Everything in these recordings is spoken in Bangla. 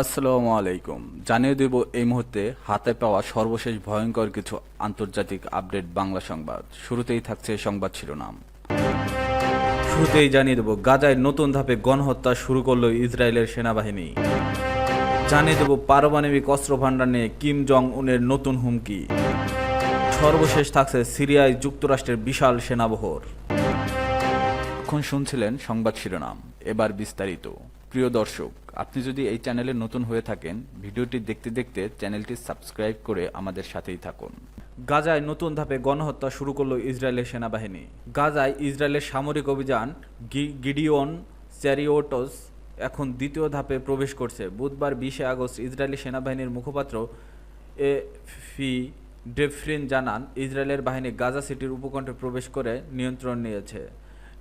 আসসালামু আলাইকুম। জানিয়ে দেব এই মুহূর্তে হাতে পাওয়া সর্বশেষ ভয়ঙ্কর কিছু আন্তর্জাতিক আপডেট বাংলা সংবাদ। শুরুতেই থাকছে সংবাদ শিরোনাম। শুরুতেই জানিয়ে দেব, গাজায় নতুন ধাপে গণহত্যা শুরু করল ইসরায়েলের সেনাবাহিনী। জানিয়ে দেব, পারমাণবিক অস্ত্র ভাণ্ডার নিয়ে কিম জং উনের নতুন হুমকি। সর্বশেষ থাকছে সিরিয়ায় যুক্তরাষ্ট্রের বিশাল সেনাবহর। এখন শুনছিলেন সংবাদ শিরোনাম। এবার বিস্তারিত। প্রিয় দর্শক, আপনি যদি এই চ্যানেলে নতুন হয়ে থাকেন, ভিডিওটি দেখতে দেখতে চ্যানেলটি সাবস্ক্রাইব করে আমাদের সাথেই থাকুন। গাজায় নতুন ধাপে গণহত্যা শুরু করল ইসরায়েলের সেনাবাহিনী। গাজায় ইসরায়েলের সামরিক অভিযান গিডিওন চ্যারিওটস এখন দ্বিতীয় ধাপে প্রবেশ করছে। বুধবার বিশে আগস্ট ইসরায়েলি সেনাবাহিনীর মুখপাত্র এ ফি ডেফরিন জানান, ইসরায়েলের বাহিনী গাজা সিটির উপকণ্ঠে প্রবেশ করে নিয়ন্ত্রণ নিয়েছে।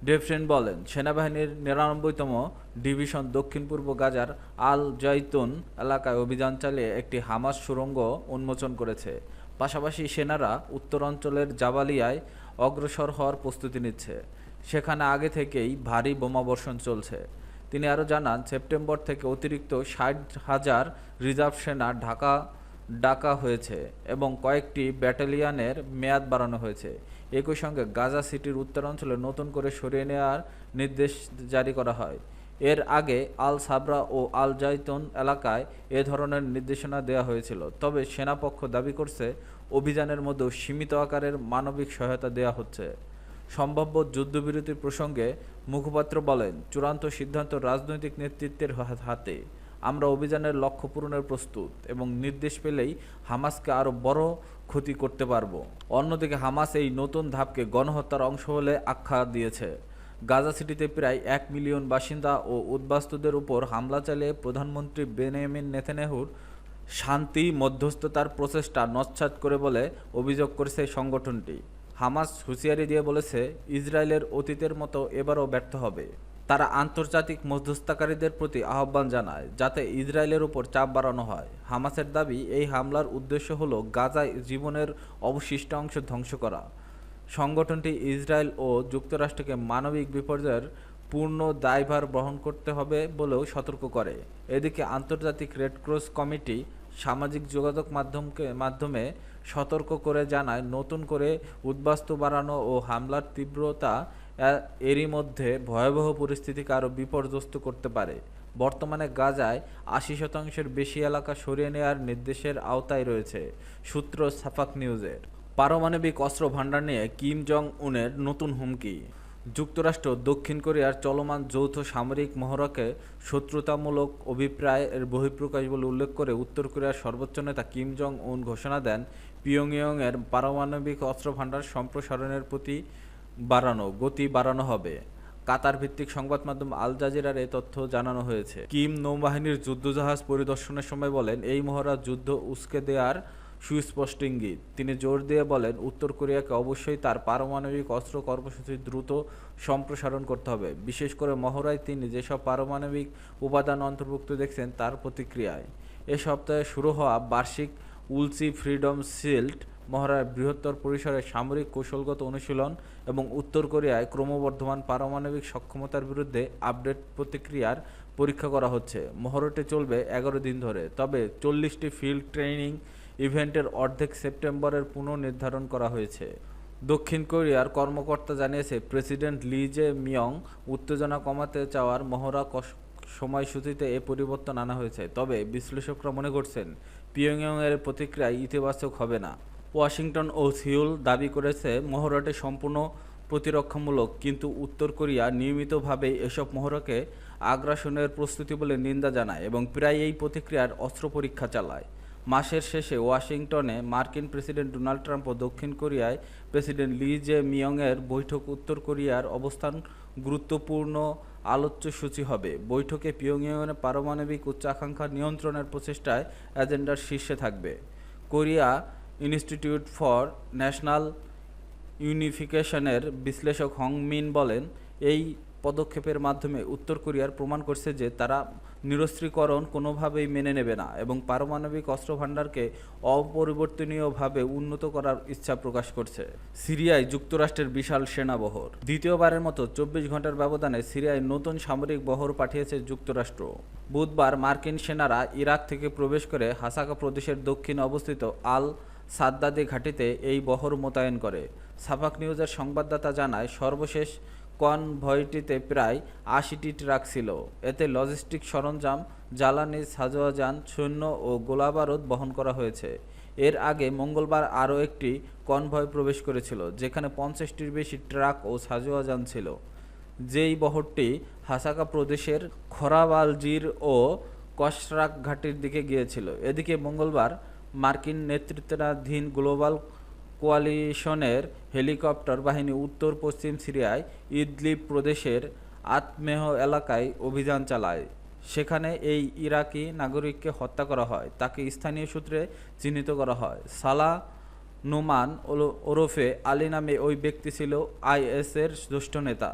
ডেফরিন বলেন, সেনাবাহিনীর নিরানব্বইতম ডিভিশন দক্ষিণ পূর্ব গাজার আল জাইতুন এলাকায় অভিযান চালিয়ে একটি হামাস সুড়ঙ্গ উন্মোচন করেছে। পাশাপাশি সেনারা উত্তরাঞ্চলের জাবালিয়ায় অগ্রসর হওয়ার প্রস্তুতি নিচ্ছে। সেখানে আগে থেকেই ভারী বোমাবর্ষণ চলছে। তিনি আরও জানান, সেপ্টেম্বর থেকে অতিরিক্ত ষাট হাজার রিজার্ভ সেনা ঢাকা ডাকা হয়েছে এবং কয়েকটি ব্যাটালিয়নের মেয়াদ বাড়ানো হয়েছে। একই সঙ্গে গাজা সিটির উত্তরাঞ্চলে নতুন করে সরিয়ে নেওয়ার নির্দেশ জারি করা হয়। এর আগে আল সাবরা ও আল জাইতুন এলাকায় এ ধরনের নির্দেশনা দেওয়া হয়েছিল। তবে সেনাপক্ষ দাবি করছে, অভিযানের মধ্যেও সীমিত আকারের মানবিক সহায়তা দেওয়া হচ্ছে। সম্ভাব্য যুদ্ধবিরতির প্রসঙ্গে মুখপাত্র বলেন, চূড়ান্ত সিদ্ধান্ত রাজনৈতিক নেতৃত্বের হাতে। আমরা অভিযানের লক্ষ্য পূরণের প্রস্তুত এবং নির্দেশ পেলেই হামাসকে আরও বড় ক্ষতি করতে পারব। অন্যদিকে হামাস এই নতুন ধাপকে গণহত্যার অংশ বলে আখ্যা দিয়েছে। গাজা সিটিতে প্রায় এক মিলিয়ন বাসিন্দা ও উদ্বাস্তুদের উপর হামলা চালিয়ে প্রধানমন্ত্রী বেনেমিন নেতানিয়াহুর শান্তি, মধ্যস্থতার প্রচেষ্টা নস্যাৎ করে বলে অভিযোগ করেছে সংগঠনটি। হামাস হুঁশিয়ারি দিয়ে বলেছে, ইসরায়েলের অতীতের মতো এবারও ব্যর্থ হবে। তারা আন্তর্জাতিক মধ্যস্থতাকারীদের প্রতি আহ্বান জানায় যাতে ইসরায়েলের উপর চাপ বাড়ানো হয়। হামাসের দাবি, এই হামলার উদ্দেশ্য হলো গাজায় জীবনের অবশিষ্ট অংশ ধ্বংস করা। সংগঠনটি ইসরায়েল ও যুক্তরাষ্ট্রকে মানবিক বিপর্যয়ের পূর্ণ দায়ভার বহন করতে হবে বলেও সতর্ক করে। এদিকে আন্তর্জাতিক রেড ক্রস কমিটি সামাজিক যোগাযোগ মাধ্যমকে, মাধ্যমে সতর্ক করে জানায়, নতুন করে উদ্বাস্তু বাড়ানো ও হামলার তীব্রতা এরই মধ্যে ভয়াবহ পরিস্থিতিকে আরও বিপর্যস্ত করতে পারে। বর্তমানে গাজায় আশি শতাংশের বেশি এলাকা সরিয়ে নেওয়ার নির্দেশের আওতায় রয়েছে, সূত্র সাফাক নিউজের। পারমাণবিক অস্ত্র ভাণ্ডার নিয়ে কিম জং উনের নতুন হুমকি। যুক্তরাষ্ট্র, দক্ষিণ কোরিয়ার চলমান যৌথ সামরিক মহড়াকে শত্রুতামূলক অভিপ্রায়ের বহিঃপ্রকাশ বলে উল্লেখ করে উত্তর কোরিয়ার সর্বোচ্চ নেতা কিম জং উন ঘোষণা দেন, পিয়ংইয়ংয়ের পারমাণবিক অস্ত্র ভাণ্ডার সম্প্রসারণের প্রতি বাড়ানো, গতি বাড়ানো হবে। কাতার ভিত্তিক সংবাদ মাধ্যম আল জাজিরার এই তথ্য জানানো হয়েছে। কিম নৌবাহিনীর যুদ্ধজাহাজ পরিদর্শনের সময় বলেন, এই মহড়া যুদ্ধ উস্কে দেওয়ার সুস্পষ্ট ইঙ্গিত। তিনি জোর দিয়ে বলেন, উত্তর কোরিয়াকে অবশ্যই তার পারমাণবিক অস্ত্র কর্মসূচি দ্রুত সম্প্রসারণ করতে হবে। বিশেষ করে মহড়ায় তিনি যেসব পারমাণবিক উপাদান অন্তর্ভুক্ত দেখছেন তার প্রতিক্রিয়ায়। এ সপ্তাহে শুরু হওয়া বার্ষিক উলসি ফ্রিডম শিল্ড মহড়ার বৃহত্তর পরিসরে সামরিক কৌশলগত অনুশীলন এবং উত্তর কোরিয়ায় ক্রমবর্ধমান পারমাণবিক সক্ষমতার বিরুদ্ধে আপডেট প্রতিক্রিয়ার পরীক্ষা করা হচ্ছে। মহড়াটি চলবে এগারো দিন ধরে। তবে চল্লিশটি ফিল্ড ট্রেনিং ইভেন্টের অর্ধেক সেপ্টেম্বরের পুনর্নির্ধারণ করা হয়েছে। দক্ষিণ কোরিয়ার কর্মকর্তা জানিয়েছে, প্রেসিডেন্ট লি জে মিয়ং উত্তেজনা কমাতে চাওয়ার মহড়া সময়সূচিতে এ পরিবর্তন আনা হয়েছে। তবে বিশ্লেষকরা মনে করছেন, পিয়ংইয়ংয়ের প্রতিক্রিয়া ইতিবাচক হবে না। ওয়াশিংটন ও সিউল দাবি করেছে মহড়াটি সম্পূর্ণ প্রতিরক্ষামূলক, কিন্তু উত্তর কোরিয়া নিয়মিতভাবেই এসব মহড়াকে আগ্রাসনের প্রস্তুতি বলে নিন্দা জানায় এবং প্রায় এই প্রতিক্রিয়ার অস্ত্র পরীক্ষা চালায়। মাসের শেষে ওয়াশিংটনে মার্কিন প্রেসিডেন্ট ডোনাল্ড ট্রাম্প ও দক্ষিণ কোরিয়ায় প্রেসিডেন্ট লি জে মিয়ংয়ের বৈঠক উত্তর কোরিয়ার অবস্থান গুরুত্বপূর্ণ আলোচ্যসূচি হবে। বৈঠকে পিয়ংইয়ংয়ের পারমাণবিক উচ্চাকাঙ্ক্ষা নিয়ন্ত্রণের প্রচেষ্টায় এজেন্ডার শীর্ষে থাকবে। কোরিয়া ইনস্টিটিউট ফর ন্যাশনাল ইউনিফিকেশনের বিশ্লেষক হং মিন বলেন, এই পদক্ষেপের মাধ্যমে উত্তর কোরিয়ার প্রমাণ করছে যে তারা নিরস্ত্রীকরণ কোনোভাবেই মেনে নেবে না এবং পারমাণবিক অস্ত্র ভাণ্ডারকে অপরিবর্তনীয়ভাবে উন্নত করার ইচ্ছা প্রকাশ করছে। সিরিয়ায় যুক্তরাষ্ট্রের বিশাল সেনাবহর। দ্বিতীয়বারের মতো চব্বিশ ঘণ্টার ব্যবধানে সিরিয়ায় নতুন সামরিক বহর পাঠিয়েছে যুক্তরাষ্ট্র। বুধবার মার্কিন সেনারা ইরাক থেকে প্রবেশ করে হাসাকা প্রদেশের দক্ষিণে অবস্থিত আল সাদ্দাদি ঘাঁটিতে এই বহর মোতায়েন করে। সাফাক নিউজের সংবাদদাতা জানায়, সর্বশেষ কনভয়টিতে প্রায় আশিটি ট্রাক ছিল। এতে লজিস্টিক সরঞ্জাম, জ্বালানি সাজোয়াজান, সৈন্য ও গোলাবারুদ বহন করা হয়েছে। এর আগে মঙ্গলবার আরও একটি কনভয় প্রবেশ করেছিল, যেখানে পঞ্চাশটির বেশি ট্রাক ও সাজোয়াজান ছিল। যেই বহরটি হাসাকা প্রদেশের খরাবালজির ও কসরাক ঘাটির দিকে গিয়েছিল। এদিকে মঙ্গলবার মার্কিন নেতৃত্বাধীন গ্লোবাল কোয়ালিশনের হেলিকপ্টার বাহিনী উত্তর পশ্চিম সিরিয়ায় ইদলিব প্রদেশের আতমেহ এলাকায় অভিযান চালায়। সেখানে এই ইরাকি নাগরিককে হত্যা করা হয়। তাকে স্থানীয় সূত্রে চিহ্নিত করা হয়। সালা নোমান ওরফে আলী নামে ওই ব্যক্তি ছিল আইএসের জ্যেষ্ঠ নেতা।